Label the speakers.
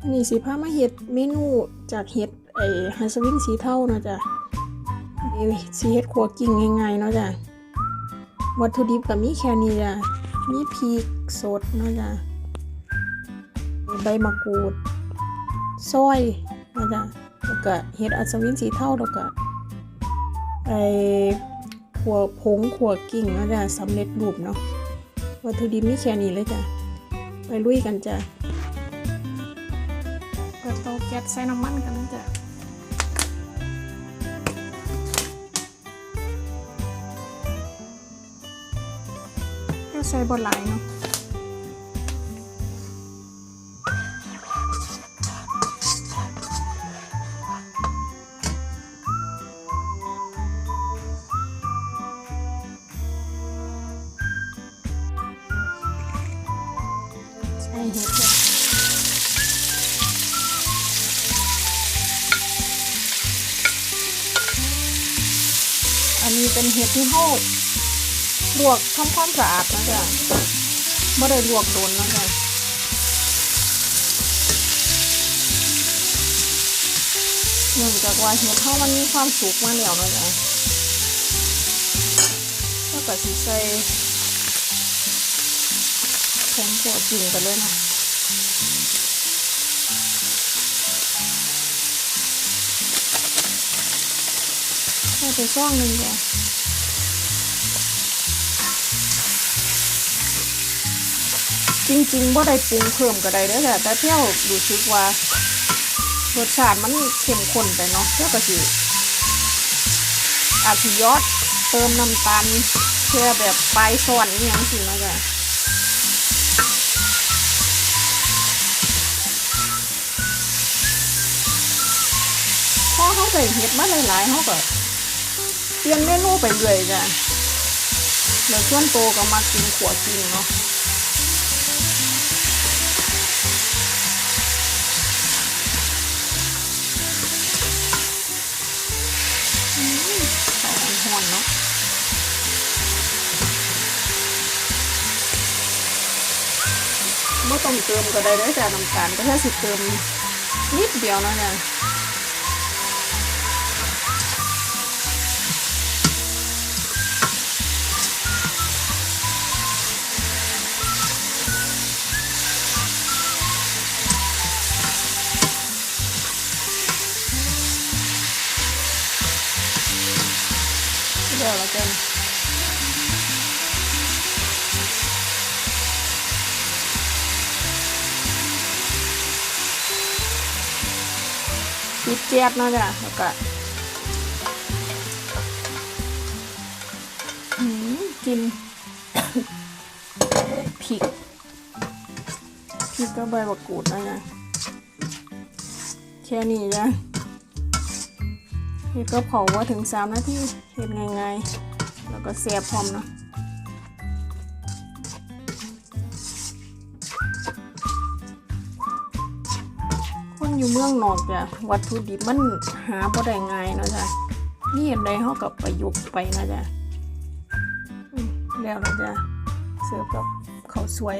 Speaker 1: อันนี้สิพามาเฮ็ดเมนูจากเฮ็ดไอ้ฮัสวินสีเท่าเนาะจ้ะนี่สิเฮ็ดขัวกิ้งง่ายๆเนาะจ้ะวัตถุดิบก็มีแค่นี้จ้ะมีพริกสดเนาะจ้ะใบมะกรูดซอยเนาะจ้ะแล้วก็เฮ็ดอัศวินสีเท่าแล้วก็ไอ้ขัวผงขัวกิ้งเนาะจ้ะสำเร็จรูปเนาะวัตถุดิบมีแค่นี้เลยจ้ะไปลุยกันจ้ะ เปิดเตาแก๊สใส่น้ำมันกันนะจ๊ะก็ใส่บดหลายเนาะใส่เห็ด อันนี้เป็นเห็ดที่เขาลวกทำความสะอาดนะจ๊ะไม่ได้ลวกโดนนะจ๊ะเนื่องจากว่าเห็ดเขามันมีความสุกมาแล้วนะจ๊ะแล้วก็สิใส่ผงตัวจริงไปเลยนะ ใส่ไปซ่องหนึ่งจ้ะจริงๆบ่ได้ปรุงเพิ่มก็ได้เด้อจ้ะแต่เที่ยวรู้สึกว่ารสชาติมันเข้มข้นไปเนาะเที่ยวก็สิอาจสิยอดเติมน้ำตาลแค่แบบปลายส่วนอหยังสินะจ๊ะพอเขาใส่เห็ดมาหลายๆเขาก็ ลี่ยนเมนูไปเรื่อยจ้ะแล้วส่วนโตก็มากินขวกินเนาะเขาห่อนเนาะไม่ต้องเติมก็ได้เด้อจ้ะน้ำตาลก็แค่สิเติมนิดเดียวนะเนี่ย เดี๋ยวเราจะปิดแก๊สเนาะจ้ะแล้วก็หืมกินพริกพริกก็ใบมะกรูดนะจ๊ะแค่นี้จ้ะ เฮ็ดกับเขาว่าถึงสามนาทีเฮ็ดง่ายๆ แล้วก็เสียบพร้อมเนาะคนอยู่เมืองนอกจ้ะวัตถุดิบมันหาบ่ได้ง่ายเนาะจ้ะนี่อันใดเฮากับประยุกต์ไปนะจ้ะแล้วนะจ้ะเสิร์ฟกับข้าวสวย